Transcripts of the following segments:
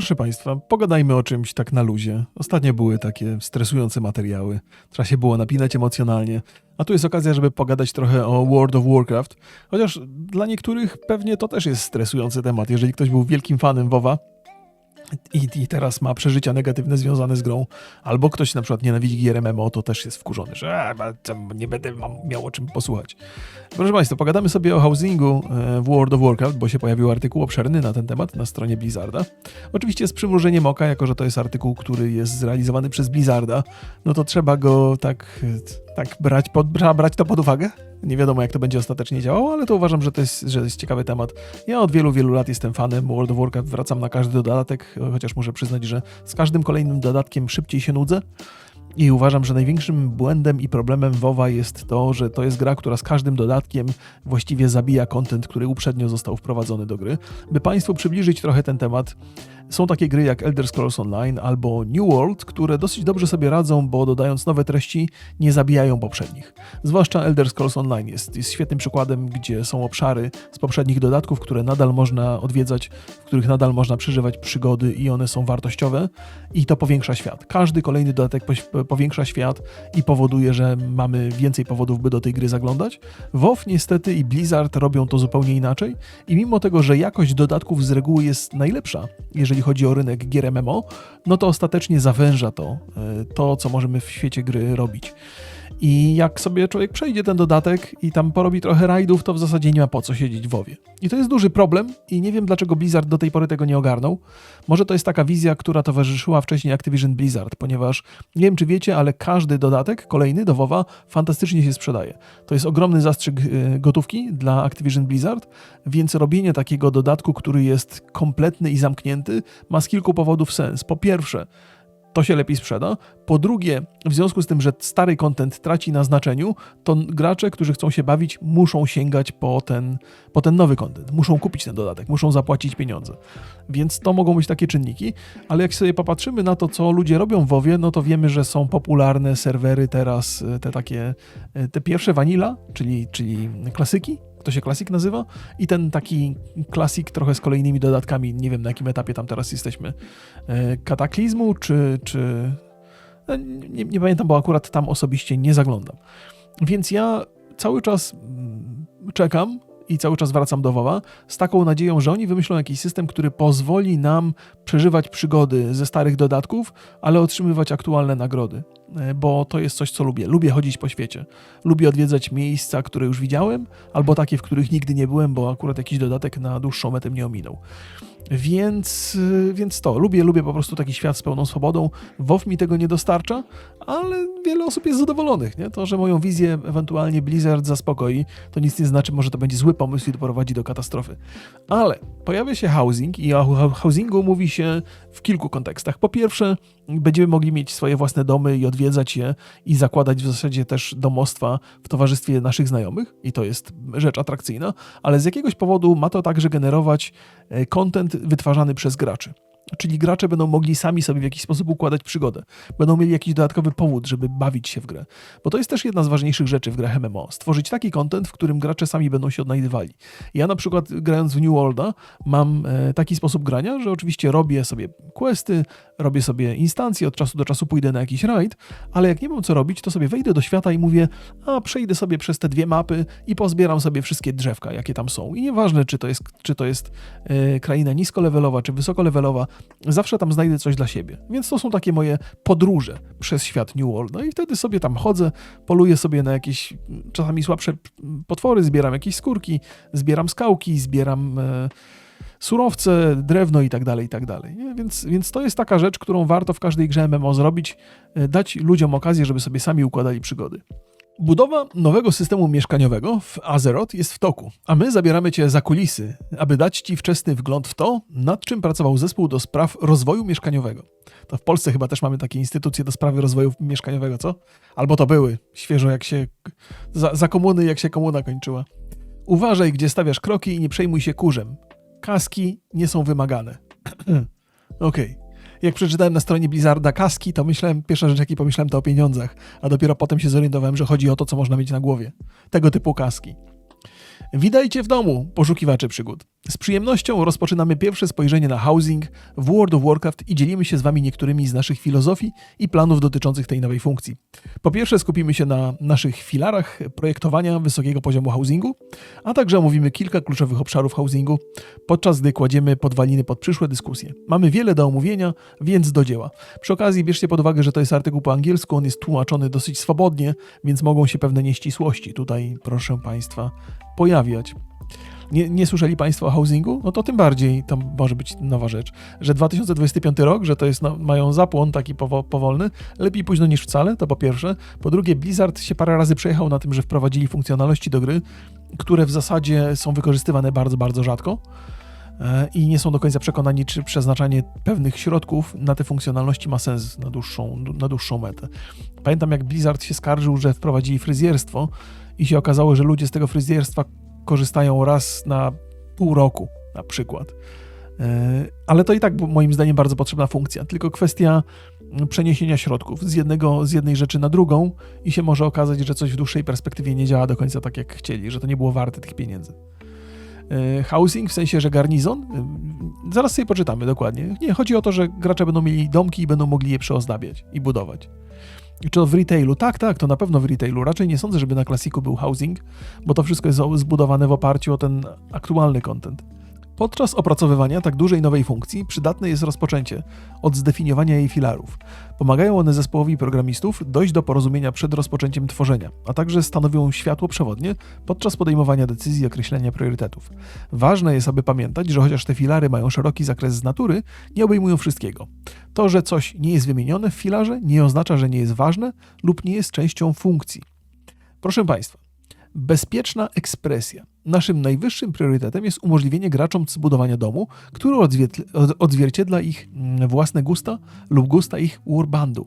Proszę Państwa, pogadajmy o czymś tak na luzie. Ostatnio były takie stresujące materiały. Trzeba się było napinać emocjonalnie. A tu jest okazja, żeby pogadać trochę o World of Warcraft. Chociaż dla niektórych pewnie to też jest stresujący temat. Jeżeli ktoś był wielkim fanem WoWa i, i teraz ma przeżycia negatywne związane z grą, albo ktoś na przykład nienawidzi gier MMO, to też jest wkurzony, że a, nie będę miał o czym posłuchać. Proszę Państwa, pogadamy sobie o housingu e, w World of Warcraft, bo się pojawił artykuł obszerny na ten temat na stronie Blizzarda. Oczywiście z przymrużeniem oka, jako że to jest artykuł, który jest zrealizowany przez Blizzarda, no to trzeba go tak, tak brać, pod, brać to pod uwagę. Nie wiadomo, jak to będzie ostatecznie działało, ale to uważam, że to jest, że jest ciekawy temat. Ja od wielu, wielu lat jestem fanem World of Warcraft, wracam na każdy dodatek, chociaż muszę przyznać, że z każdym kolejnym dodatkiem szybciej się nudzę. I uważam, że największym błędem i problemem WoWa jest to, że to jest gra, która z każdym dodatkiem właściwie zabija content, który uprzednio został wprowadzony do gry. By Państwu przybliżyć trochę ten temat, są takie gry jak Elder Scrolls Online albo New World, które dosyć dobrze sobie radzą, bo dodając nowe treści nie zabijają poprzednich. Zwłaszcza Elder Scrolls Online jest, jest świetnym przykładem, gdzie są obszary z poprzednich dodatków, które nadal można odwiedzać, w których nadal można przeżywać przygody i one są wartościowe i to powiększa świat. Każdy kolejny dodatek powiększa świat i powoduje, że mamy więcej powodów, by do tej gry zaglądać. WoW niestety i Blizzard robią to zupełnie inaczej i mimo tego, że jakość dodatków z reguły jest najlepsza, jeżeli chodzi o rynek gier MMO, no to ostatecznie zawęża to, e, to co możemy w świecie gry robić. I jak sobie człowiek przejdzie ten dodatek i tam porobi trochę rajdów, to w zasadzie nie ma po co siedzieć w WoWie. I to jest duży problem i nie wiem dlaczego Blizzard do tej pory tego nie ogarnął. Może to jest taka wizja, która towarzyszyła wcześniej Activision Blizzard, ponieważ nie wiem czy wiecie, ale każdy dodatek kolejny do WoWa fantastycznie się sprzedaje. To jest ogromny zastrzyk y, gotówki dla Activision Blizzard, więc robienie takiego dodatku, który jest kompletny i zamknięty, ma z kilku powodów sens. Po pierwsze, to się lepiej sprzeda. Po drugie, w związku z tym, że stary content traci na znaczeniu, to gracze, którzy chcą się bawić, muszą sięgać po ten, po ten nowy content. Muszą kupić ten dodatek, muszą zapłacić pieniądze. Więc to mogą być takie czynniki, ale jak sobie popatrzymy na to, co ludzie robią w WoWie, no to wiemy, że są popularne serwery teraz, y, te takie, y, te pierwsze vanilla, czyli, czyli klasyki, to się klasik nazywa i ten taki klasik trochę z kolejnymi dodatkami, nie wiem na jakim etapie tam teraz jesteśmy, e, kataklizmu, czy, czy e, nie, nie pamiętam, bo akurat tam osobiście nie zaglądam. Więc ja cały czas mm, czekam i cały czas wracam do WoWa z taką nadzieją, że oni wymyślą jakiś system, który pozwoli nam przeżywać przygody ze starych dodatków, ale otrzymywać aktualne nagrody. E, Bo to jest coś, co lubię. Lubię chodzić po świecie. Lubię odwiedzać miejsca, które już widziałem, albo takie, w których nigdy nie byłem, bo akurat jakiś dodatek na dłuższą metę mnie ominął. Więc, y, więc to, lubię, lubię po prostu taki świat z pełną swobodą. WoW mi tego nie dostarcza, ale wiele osób jest zadowolonych, nie? To, że moją wizję ewentualnie Blizzard zaspokoi, to nic nie znaczy, może to będzie zły pomysł i doprowadzi do katastrofy. Ale pojawia się housing i o hou- housingu mówi się w kilku kontekstach. Po pierwsze, będziemy mogli mieć swoje własne domy i odwiedzać je i zakładać w zasadzie też domostwa w towarzystwie naszych znajomych i to jest rzecz atrakcyjna, ale z jakiegoś powodu ma to także generować e, content wytwarzany przez graczy. Czyli gracze będą mogli sami sobie w jakiś sposób układać przygodę. Będą mieli jakiś dodatkowy powód, żeby bawić się w grę. Bo to jest też jedna z ważniejszych rzeczy w grach MMO. Stworzyć taki content, w którym gracze sami będą się odnajdywali. Ja na przykład grając w New Worlda mam e, taki sposób grania, że oczywiście robię sobie questy, robię sobie instancje, od czasu do czasu pójdę na jakiś raid, ale jak nie mam co robić, to sobie wejdę do świata i mówię, a przejdę sobie przez te dwie mapy i pozbieram sobie wszystkie drzewka, jakie tam są. I nieważne, czy to jest, czy to jest e, kraina niskolevelowa, czy wysokolevelowa, zawsze tam znajdę coś dla siebie. Więc to są takie moje podróże przez świat New World. No i wtedy sobie tam chodzę, poluję sobie na jakieś czasami słabsze potwory, zbieram jakieś skórki, zbieram skałki, zbieram e, surowce, drewno i tak dalej, i tak dalej. Więc, więc to jest taka rzecz, którą warto w każdej grze MMO zrobić, e, dać ludziom okazję, żeby sobie sami układali przygody. Budowa nowego systemu mieszkaniowego w Azeroth jest w toku, a my zabieramy Cię za kulisy, aby dać Ci wczesny wgląd w to, nad czym pracował zespół do spraw rozwoju mieszkaniowego. To w Polsce chyba też mamy takie instytucje do sprawy rozwoju mieszkaniowego, co? Albo to były, świeżo jak się, za, za komuny jak się komuna kończyła. Uważaj, gdzie stawiasz kroki i nie przejmuj się kurzem. Kaski nie są wymagane. Okej. Jak przeczytałem na stronie Blizzarda kaski, to myślałem, pierwsza rzecz jakiej pomyślałem to o pieniądzach, a dopiero potem się zorientowałem, że chodzi o to, co można mieć na głowie. Tego typu kaski. Witajcie w domu, poszukiwacze przygód. Z przyjemnością rozpoczynamy pierwsze spojrzenie na housing w World of Warcraft i dzielimy się z Wami niektórymi z naszych filozofii i planów dotyczących tej nowej funkcji. Po pierwsze skupimy się na naszych filarach projektowania wysokiego poziomu housingu, a także omówimy kilka kluczowych obszarów housingu, podczas gdy kładziemy podwaliny pod przyszłe dyskusje. Mamy wiele do omówienia, więc do dzieła. Przy okazji bierzcie pod uwagę, że to jest artykuł po angielsku, on jest tłumaczony dosyć swobodnie, więc mogą się pewne nieścisłości tutaj, proszę Państwa, pojawiać. Nie, nie słyszeli Państwo o housingu? No to tym bardziej to może być nowa rzecz. Że 2025 rok, że to jest, no, mają zapłon taki powo- powolny, lepiej późno niż wcale, to po pierwsze. Po drugie, Blizzard się parę razy przejechał na tym, że wprowadzili funkcjonalności do gry, które w zasadzie są wykorzystywane bardzo, bardzo rzadko e, i nie są do końca przekonani, czy przeznaczanie pewnych środków na te funkcjonalności ma sens na dłuższą, na dłuższą metę. Pamiętam, jak Blizzard się skarżył, że wprowadzili fryzjerstwo i się okazało, że ludzie z tego fryzjerstwa korzystają raz na pół roku, na przykład. E, Ale to i tak moim zdaniem bardzo potrzebna funkcja, tylko kwestia przeniesienia środków z, jednego, z jednej rzeczy na drugą i się może okazać, że coś w dłuższej perspektywie nie działa do końca tak, jak chcieli, że to nie było warte tych pieniędzy. E, Housing w sensie, że garnizon? E, Zaraz sobie poczytamy dokładnie. Nie, chodzi o to, że gracze będą mieli domki i będą mogli je przeozdabiać i budować. Czy to w retailu? Tak, tak, to na pewno w retailu. Raczej nie sądzę, żeby na klasiku był housing, bo to wszystko jest zbudowane w oparciu o ten aktualny content. Podczas opracowywania tak dużej nowej funkcji przydatne jest rozpoczęcie od zdefiniowania jej filarów. Pomagają one zespołowi programistów dojść do porozumienia przed rozpoczęciem tworzenia, a także stanowią światło przewodnie podczas podejmowania decyzji i określenia priorytetów. Ważne jest, aby pamiętać, że chociaż te filary mają szeroki zakres z natury, nie obejmują wszystkiego. To, że coś nie jest wymienione w filarze, nie oznacza, że nie jest ważne lub nie jest częścią funkcji. Proszę Państwa, bezpieczna ekspresja. Naszym najwyższym priorytetem jest umożliwienie graczom zbudowania domu, który odzwierciedla ich mm, własne gusta lub gusta ich urbandu.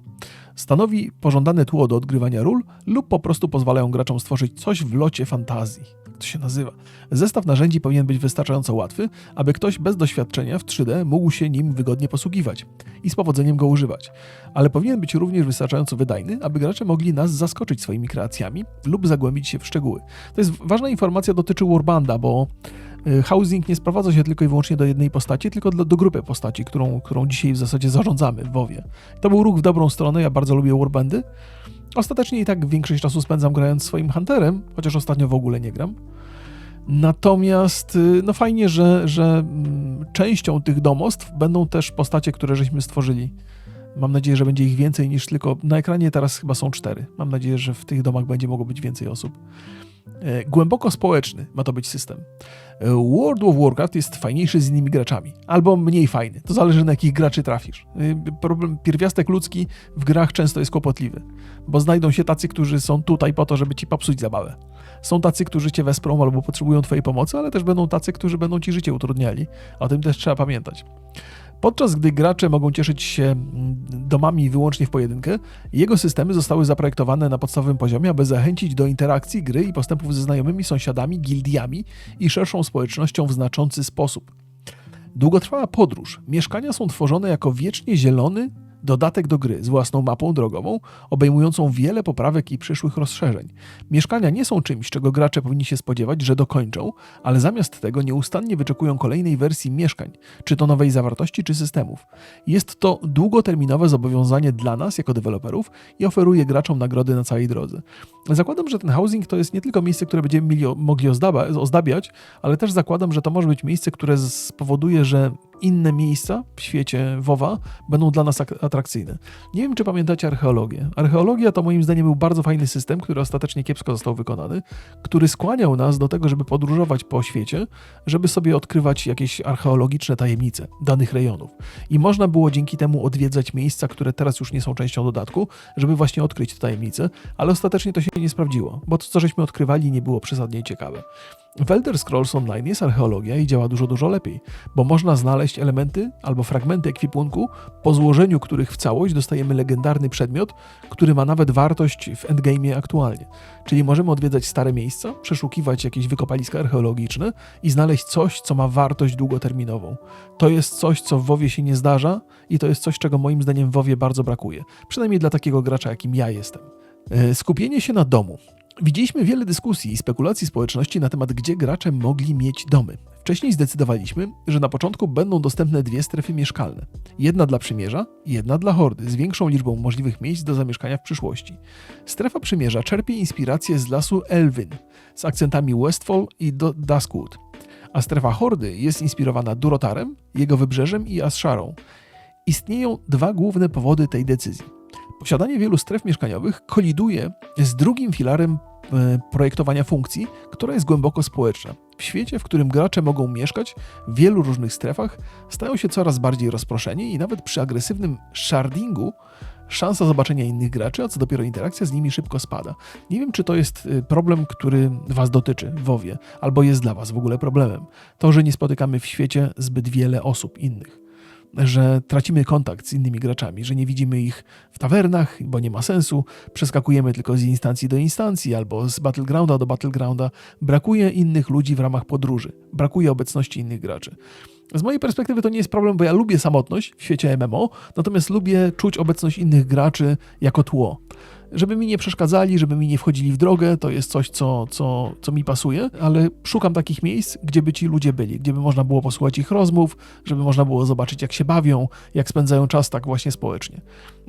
Stanowi pożądane tło do odgrywania ról lub po prostu pozwalają graczom stworzyć coś w locie fantazji. To się nazywa? Zestaw narzędzi powinien być wystarczająco łatwy, aby ktoś bez doświadczenia w 3D mógł się nim wygodnie posługiwać i z powodzeniem go używać. Ale powinien być również wystarczająco wydajny, aby gracze mogli nas zaskoczyć swoimi kreacjami lub zagłębić się w szczegóły. To jest ważna informacja dotyczy Warbanda, bo y, housing nie sprowadza się tylko i wyłącznie do jednej postaci, tylko do, do grupy postaci, którą, którą dzisiaj w zasadzie zarządzamy w WoWie. To był ruch w dobrą stronę, ja bardzo lubię Warbandy. Ostatecznie i tak większość czasu spędzam grając swoim Hunterem, chociaż ostatnio w ogóle nie gram. Natomiast y, no fajnie, że, że mm, częścią tych domostw będą też postacie, które żeśmy stworzyli. Mam nadzieję, że będzie ich więcej niż tylko. Na ekranie teraz chyba są cztery. Mam nadzieję, że w tych domach będzie mogło być więcej osób. E, Głęboko społeczny ma to być system. E, World of Warcraft jest fajniejszy z innymi graczami, albo mniej fajny. To zależy na jakich graczy trafisz. E, Problem, pierwiastek ludzki w grach często jest kłopotliwy, bo znajdą się tacy, którzy są tutaj po to, żeby ci popsuć zabawę. Są tacy, którzy cię wesprą albo potrzebują twojej pomocy, ale też będą tacy, którzy będą ci życie utrudniali. O tym też trzeba pamiętać. Podczas gdy gracze mogą cieszyć się mm, domami wyłącznie w pojedynkę, jego systemy zostały zaprojektowane na podstawowym poziomie, aby zachęcić do interakcji, gry i postępów ze znajomymi, sąsiadami, gildiami i szerszą społecznością w znaczący sposób. Długotrwała podróż. Mieszkania są tworzone jako wiecznie zielony dodatek do gry z własną mapą drogową, obejmującą wiele poprawek i przyszłych rozszerzeń. Mieszkania nie są czymś, czego gracze powinni się spodziewać, że dokończą, ale zamiast tego nieustannie wyczekują kolejnej wersji mieszkań, czy to nowej zawartości, czy systemów. Jest to długoterminowe zobowiązanie dla nas, jako deweloperów, i oferuje graczom nagrody na całej drodze. Zakładam, że ten housing to jest nie tylko miejsce, które będziemy mogli ozdabiać, ale też zakładam, że to może być miejsce, które spowoduje, że inne miejsca w świecie WoWa będą dla nas atrakcyjne. Nie wiem, czy pamiętacie archeologię. Archeologia to moim zdaniem był bardzo fajny system, który ostatecznie kiepsko został wykonany, który skłaniał nas do tego, żeby podróżować po świecie, żeby sobie odkrywać jakieś archeologiczne tajemnice danych rejonów. I można było dzięki temu odwiedzać miejsca, które teraz już nie są częścią dodatku, żeby właśnie odkryć te tajemnice, ale ostatecznie to się nie sprawdziło, bo to, co żeśmy odkrywali, nie było przesadnie ciekawe. W Elder Scrolls Online jest archeologia i działa dużo, dużo lepiej, bo można znaleźć elementy albo fragmenty ekwipunku, po złożeniu których w całość dostajemy legendarny przedmiot, który ma nawet wartość w endgame'ie aktualnie. Czyli możemy odwiedzać stare miejsca, przeszukiwać jakieś wykopaliska archeologiczne i znaleźć coś, co ma wartość długoterminową. To jest coś, co w WoWie się nie zdarza i to jest coś, czego moim zdaniem w WoWie bardzo brakuje. Przynajmniej dla takiego gracza, jakim ja jestem. E, Skupienie się na domu. Widzieliśmy wiele dyskusji i spekulacji społeczności na temat, gdzie gracze mogli mieć domy. Wcześniej zdecydowaliśmy, że na początku będą dostępne dwie strefy mieszkalne. Jedna dla przymierza, jedna dla hordy, z większą liczbą możliwych miejsc do zamieszkania w przyszłości. Strefa przymierza czerpie inspirację z lasu Elwyn, z akcentami Westfall i do Duskwood. A strefa hordy jest inspirowana Durotarem, jego wybrzeżem i Asharą. Istnieją dwa główne powody tej decyzji. Posiadanie wielu stref mieszkaniowych koliduje z drugim filarem e, projektowania funkcji, która jest głęboko społeczna. W świecie, w którym gracze mogą mieszkać w wielu różnych strefach, stają się coraz bardziej rozproszeni i nawet przy agresywnym shardingu szansa zobaczenia innych graczy, a co dopiero interakcja z nimi szybko spada. Nie wiem, czy to jest y, problem, który Was dotyczy w WoWie, albo jest dla Was w ogóle problemem. To, że nie spotykamy w świecie zbyt wiele osób innych że tracimy kontakt z innymi graczami, że nie widzimy ich w tawernach, bo nie ma sensu, przeskakujemy tylko z instancji do instancji albo z battlegrounda do battlegrounda. Brakuje innych ludzi w ramach podróży, brakuje obecności innych graczy. Z mojej perspektywy to nie jest problem, bo ja lubię samotność w świecie MMO, natomiast lubię czuć obecność innych graczy jako tło żeby mi nie przeszkadzali, żeby mi nie wchodzili w drogę, to jest coś, co, co, co mi pasuje, ale szukam takich miejsc, gdzie by ci ludzie byli, gdzie by można było posłuchać ich rozmów, żeby można było zobaczyć, jak się bawią, jak spędzają czas tak właśnie społecznie.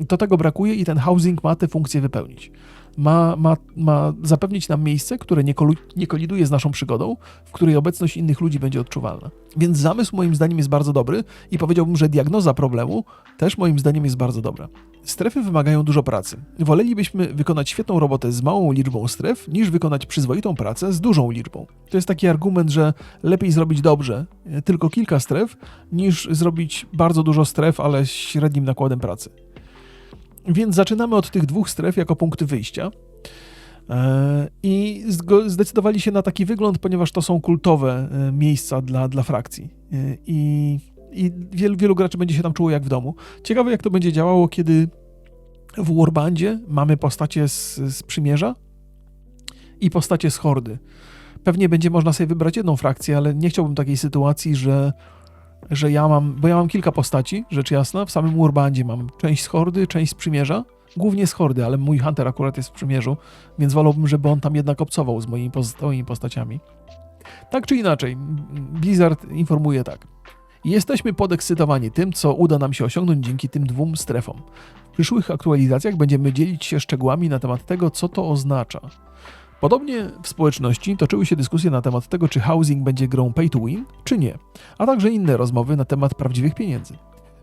To tego brakuje i ten housing ma tę funkcję wypełnić ma, ma, ma zapewnić nam miejsce, które nie, kolu, nie koliduje z naszą przygodą, w której obecność innych ludzi będzie odczuwalna. Więc zamysł moim zdaniem jest bardzo dobry i powiedziałbym, że diagnoza problemu też moim zdaniem jest bardzo dobra. Strefy wymagają dużo pracy. Wolelibyśmy wykonać świetną robotę z małą liczbą stref, niż wykonać przyzwoitą pracę z dużą liczbą. To jest taki argument, że lepiej zrobić dobrze, e, tylko kilka stref, niż zrobić bardzo dużo stref, ale średnim nakładem pracy. Więc zaczynamy od tych dwóch stref jako punkty wyjścia. E, I zdecydowali się na taki wygląd, ponieważ to są kultowe e, miejsca dla, dla frakcji. E, I, i wielu, wielu graczy będzie się tam czuło jak w domu. Ciekawe, jak to będzie działało, kiedy w Warbandzie mamy postacie z, z przymierza i postacie z hordy. Pewnie będzie można sobie wybrać jedną frakcję, ale nie chciałbym takiej sytuacji, że że ja mam, bo ja mam kilka postaci, rzecz jasna, w samym Urbandzie mam część z Hordy, część z Przymierza, głównie z Hordy, ale mój Hunter akurat jest w Przymierzu, więc wolałbym, żeby on tam jednak obcował z moimi pozostałymi postaciami. Tak czy inaczej, Blizzard informuje tak. Jesteśmy podekscytowani tym, co uda nam się osiągnąć dzięki tym dwóm strefom. W przyszłych aktualizacjach będziemy dzielić się szczegółami na temat tego, co to oznacza. Podobnie w społeczności toczyły się dyskusje na temat tego, czy housing będzie grą pay to win, czy nie, a także inne rozmowy na temat prawdziwych pieniędzy.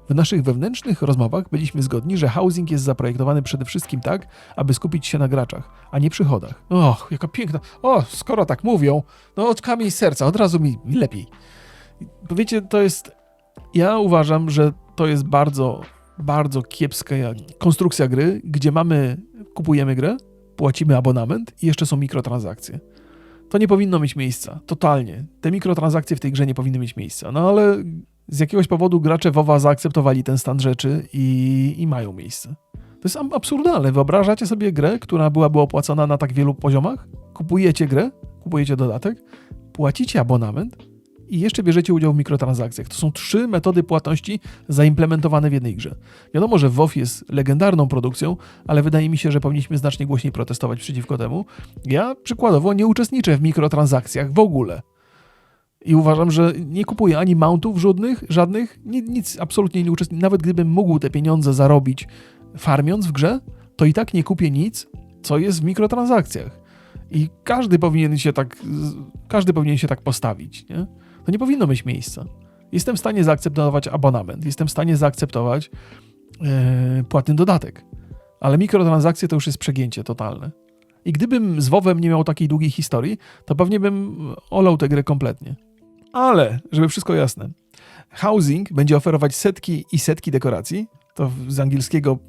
W naszych wewnętrznych rozmowach byliśmy zgodni, że housing jest zaprojektowany przede wszystkim tak, aby skupić się na graczach, a nie przychodach. Och, jaka piękna. O, skoro tak mówią, no oczkami serca, od razu mi lepiej. Powiecie, to jest. Ja uważam, że to jest bardzo, bardzo kiepska konstrukcja gry, gdzie mamy, kupujemy grę, płacimy abonament i jeszcze są mikrotransakcje. To nie powinno mieć miejsca, totalnie. Te mikrotransakcje w tej grze nie powinny mieć miejsca. No ale z jakiegoś powodu gracze WoWa zaakceptowali ten stan rzeczy i, i mają miejsce. To jest absurdalne. Wyobrażacie sobie grę, która byłaby opłacona na tak wielu poziomach? Kupujecie grę, kupujecie dodatek, płacicie abonament i jeszcze bierzecie udział w mikrotransakcjach. To są trzy metody płatności zaimplementowane w jednej grze. Wiadomo, że WoW jest legendarną produkcją, ale wydaje mi się, że powinniśmy znacznie głośniej protestować przeciwko temu. Ja przykładowo nie uczestniczę w mikrotransakcjach w ogóle. I uważam, że nie kupuję ani mountów żadnych, żadnych, nic, absolutnie nie uczestniczę. Nawet gdybym mógł te pieniądze zarobić farmiąc w grze, to i tak nie kupię nic, co jest w mikrotransakcjach. I każdy powinien się tak, każdy powinien się tak postawić, nie? To nie powinno mieć miejsca. Jestem w stanie zaakceptować abonament, jestem w stanie zaakceptować yy, płatny dodatek, ale mikrotransakcje to już jest przegięcie totalne. I gdybym z WoWem nie miał takiej długiej historii, to pewnie bym olał tę grę kompletnie. Ale, żeby wszystko jasne, Housing będzie oferować setki i setki dekoracji, to z angielskiego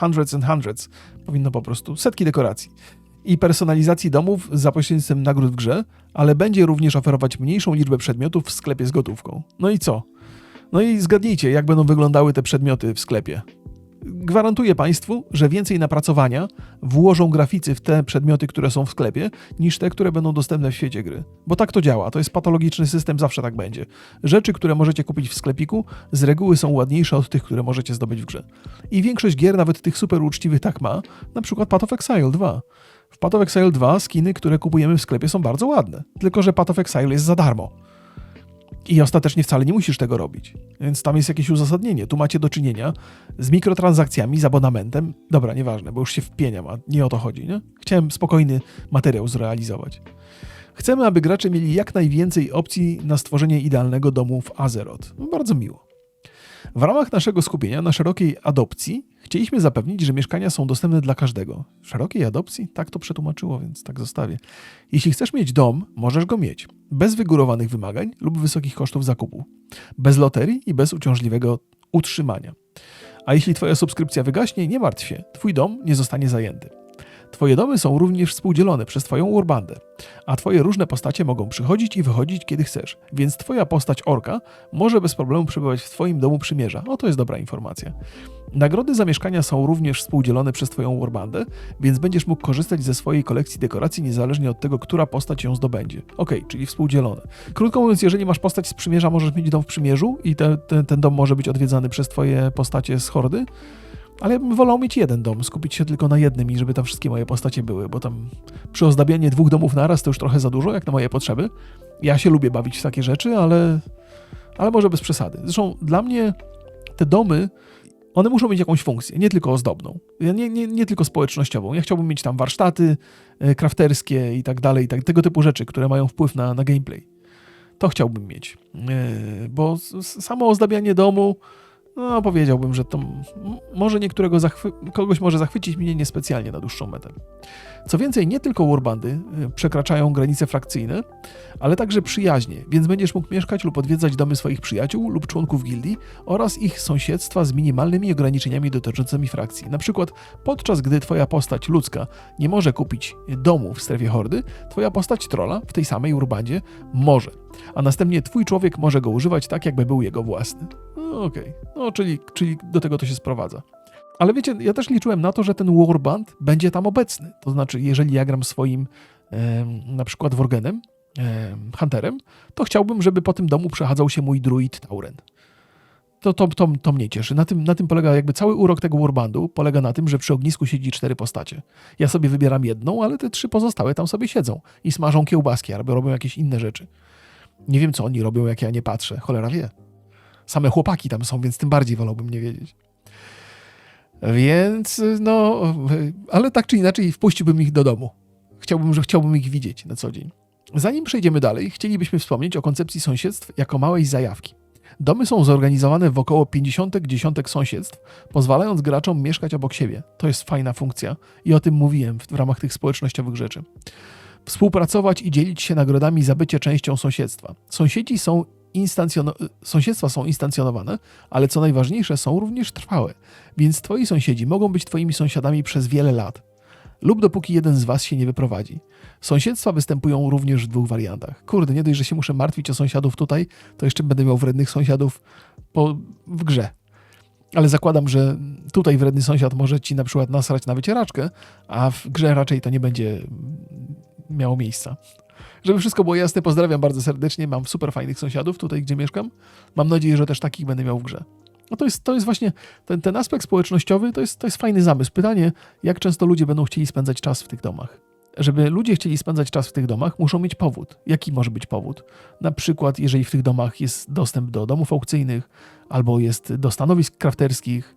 hundreds and hundreds, powinno po prostu setki dekoracji i personalizacji domów za pośrednictwem nagród w grze, ale będzie również oferować mniejszą liczbę przedmiotów w sklepie z gotówką. No i co? No i zgadnijcie, jak będą wyglądały te przedmioty w sklepie. Gwarantuję Państwu, że więcej napracowania włożą graficy w te przedmioty, które są w sklepie, niż te, które będą dostępne w świecie gry. Bo tak to działa, to jest patologiczny system, zawsze tak będzie. Rzeczy, które możecie kupić w sklepiku, z reguły są ładniejsze od tych, które możecie zdobyć w grze. I większość gier, nawet tych super uczciwych, tak ma, na przykład Path of Exile 2 W Path of Exile 2 skiny, które kupujemy w sklepie są bardzo ładne, tylko że Path of Exile jest za darmo. I ostatecznie wcale nie musisz tego robić. Więc tam jest jakieś uzasadnienie. Tu macie do czynienia z mikrotransakcjami, z abonamentem. Dobra, nieważne, bo już się wpieniam, a nie o to chodzi, nie? Chciałem spokojny materiał zrealizować. Chcemy, aby gracze mieli jak najwięcej opcji na stworzenie idealnego domu w Azeroth. No, bardzo miło. W ramach naszego skupienia na szerokiej adopcji chcieliśmy zapewnić, że mieszkania są dostępne dla każdego. Szerokiej adopcji? Tak to przetłumaczyło, więc tak zostawię. Jeśli chcesz mieć dom, możesz go mieć. Bez wygórowanych wymagań lub wysokich kosztów zakupu. Bez loterii i bez uciążliwego utrzymania. A jeśli Twoja subskrypcja wygaśnie, nie martw się, Twój dom nie zostanie zajęty. Twoje domy są również współdzielone przez Twoją urbandę, a Twoje różne postacie mogą przychodzić i wychodzić kiedy chcesz, więc Twoja postać orka może bez problemu przebywać w Twoim domu przymierza. O, to jest dobra informacja. Nagrody za mieszkania są również współdzielone przez Twoją urbandę, więc będziesz mógł korzystać ze swojej kolekcji dekoracji niezależnie od tego, która postać ją zdobędzie. Ok, czyli współdzielone. Krótko mówiąc, jeżeli masz postać z przymierza, możesz mieć dom w przymierzu i te, te, ten dom może być odwiedzany przez Twoje postacie z hordy. Ale ja bym wolał mieć jeden dom, skupić się tylko na jednym i żeby tam wszystkie moje postacie były, bo tam przy ozdabianie dwóch domów naraz to już trochę za dużo, jak na moje potrzeby. Ja się lubię bawić w takie rzeczy, ale, ale może bez przesady. Zresztą dla mnie te domy, one muszą mieć jakąś funkcję, nie tylko ozdobną, nie, nie, nie tylko społecznościową. Ja chciałbym mieć tam warsztaty e, crafterskie i tak dalej, tak, tego typu rzeczy, które mają wpływ na, na gameplay. To chciałbym mieć, e, bo samo ozdabianie domu no powiedziałbym, że to może niektórego kogoś może zachwycić, mnie niespecjalnie na dłuższą metę. Co więcej, nie tylko urbandy y, przekraczają granice frakcyjne, ale także przyjaźnie, więc będziesz mógł mieszkać lub odwiedzać domy swoich przyjaciół lub członków gildii oraz ich sąsiedztwa z minimalnymi ograniczeniami dotyczącymi frakcji. Na przykład podczas gdy twoja postać ludzka nie może kupić domu w strefie hordy, twoja postać trola w tej samej urbandzie może, a następnie twój człowiek może go używać tak, jakby był jego własny. Okej, okay. no czyli, czyli do tego to się sprowadza. Ale wiecie, ja też liczyłem na to, że ten warband będzie tam obecny. To znaczy, jeżeli ja gram swoim e, na przykład Worgenem, e, Hunterem, to chciałbym, żeby po tym domu przechadzał się mój druid Tauren. To, to, to, to mnie cieszy. Na tym, na tym polega jakby cały urok tego warbandu, polega na tym, że przy ognisku siedzi cztery postacie. Ja sobie wybieram jedną, ale te trzy pozostałe tam sobie siedzą i smażą kiełbaski albo robią jakieś inne rzeczy. Nie wiem, co oni robią, jak ja nie patrzę. Cholera wie. Same chłopaki tam są, więc tym bardziej wolałbym nie wiedzieć. Więc no, ale tak czy inaczej wpuściłbym ich do domu. Chciałbym, że chciałbym ich widzieć na co dzień. Zanim przejdziemy dalej, chcielibyśmy wspomnieć o koncepcji sąsiedztw jako małej zajawki. Domy są zorganizowane w około 50 dziesiątek sąsiedztw, pozwalając graczom mieszkać obok siebie. To jest fajna funkcja i o tym mówiłem w, w ramach tych społecznościowych rzeczy. Współpracować i dzielić się nagrodami za bycie częścią sąsiedztwa. Sąsiedzi są sąsiedztwa są instancjonowane, ale co najważniejsze, są również trwałe, więc twoi sąsiedzi mogą być twoimi sąsiadami przez wiele lat lub dopóki jeden z was się nie wyprowadzi. Sąsiedztwa występują również w dwóch wariantach. Kurde, nie dość, że się muszę martwić o sąsiadów tutaj, to jeszcze będę miał wrednych sąsiadów po, w grze. Ale zakładam, że tutaj wredny sąsiad może ci na przykład nasrać na wycieraczkę, a w grze raczej to nie będzie miało miejsca. Żeby wszystko było jasne, pozdrawiam bardzo serdecznie. Mam super fajnych sąsiadów tutaj, gdzie mieszkam. Mam nadzieję, że też takich będę miał w grze. No to jest, to jest właśnie ten, ten aspekt społecznościowy, to jest, to jest fajny zamysł. Pytanie, jak często ludzie będą chcieli spędzać czas w tych domach. Żeby ludzie chcieli spędzać czas w tych domach, muszą mieć powód. Jaki może być powód? Na przykład, jeżeli w tych domach jest dostęp do domów aukcyjnych, albo jest do stanowisk krafterskich,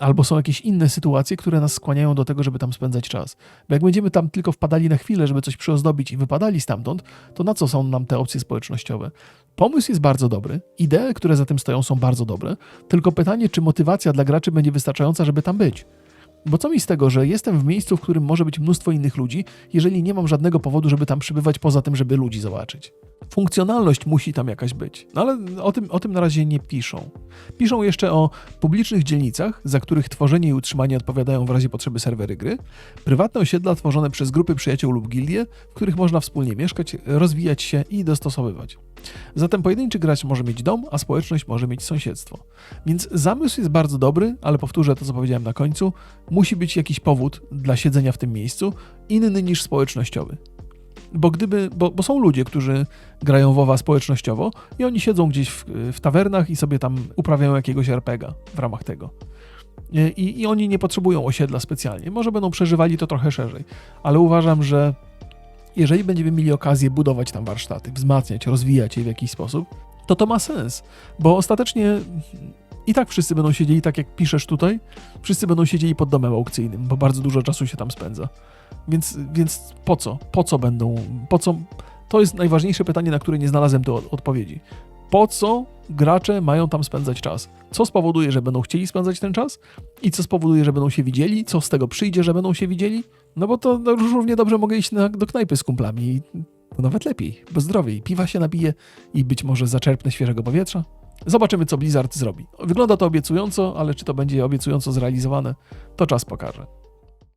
albo są jakieś inne sytuacje, które nas skłaniają do tego, żeby tam spędzać czas. Bo jak będziemy tam tylko wpadali na chwilę, żeby coś przyozdobić i wypadali stamtąd, to na co są nam te opcje społecznościowe? Pomysł jest bardzo dobry, idee, które za tym stoją, są bardzo dobre, tylko pytanie, czy motywacja dla graczy będzie wystarczająca, żeby tam być. Bo co mi z tego, że jestem w miejscu, w którym może być mnóstwo innych ludzi, jeżeli nie mam żadnego powodu, żeby tam przybywać poza tym, żeby ludzi zobaczyć? Funkcjonalność musi tam jakaś być, no ale o tym, o tym na razie nie piszą. Piszą jeszcze o publicznych dzielnicach, za których tworzenie i utrzymanie odpowiadają w razie potrzeby serwery gry, prywatne osiedla tworzone przez grupy przyjaciół lub gildie, w których można wspólnie mieszkać, rozwijać się i dostosowywać. Zatem pojedynczy gracz może mieć dom, a społeczność może mieć sąsiedztwo. Więc zamysł jest bardzo dobry, ale powtórzę to, co powiedziałem na końcu, musi być jakiś powód dla siedzenia w tym miejscu, inny niż społecznościowy. Bo gdyby, bo, bo są ludzie, którzy grają WoWa społecznościowo i oni siedzą gdzieś w, w tawernach i sobie tam uprawiają jakiegoś RPGa w ramach tego. E, I, I oni nie potrzebują osiedla specjalnie. Może będą przeżywali to trochę szerzej, ale uważam, że jeżeli będziemy mieli okazję budować tam warsztaty, wzmacniać, rozwijać je w jakiś sposób, to to ma sens, bo ostatecznie i tak wszyscy będą siedzieli, tak jak piszesz tutaj, wszyscy będą siedzieli pod domem aukcyjnym, bo bardzo dużo czasu się tam spędza. Więc, więc po co? Po co będą? Po co? To jest najważniejsze pytanie, na które nie znalazłem tu od- odpowiedzi. Po co gracze mają tam spędzać czas? Co spowoduje, że będą chcieli spędzać ten czas? I co spowoduje, że będą się widzieli? Co z tego przyjdzie, że będą się widzieli? No bo to no, równie dobrze mogę iść na, do knajpy z kumplami to nawet lepiej, bo zdrowiej. Piwa się napije i być może zaczerpnę świeżego powietrza. Zobaczymy, co Blizzard zrobi. Wygląda to obiecująco, ale czy to będzie obiecująco zrealizowane, to czas pokaże.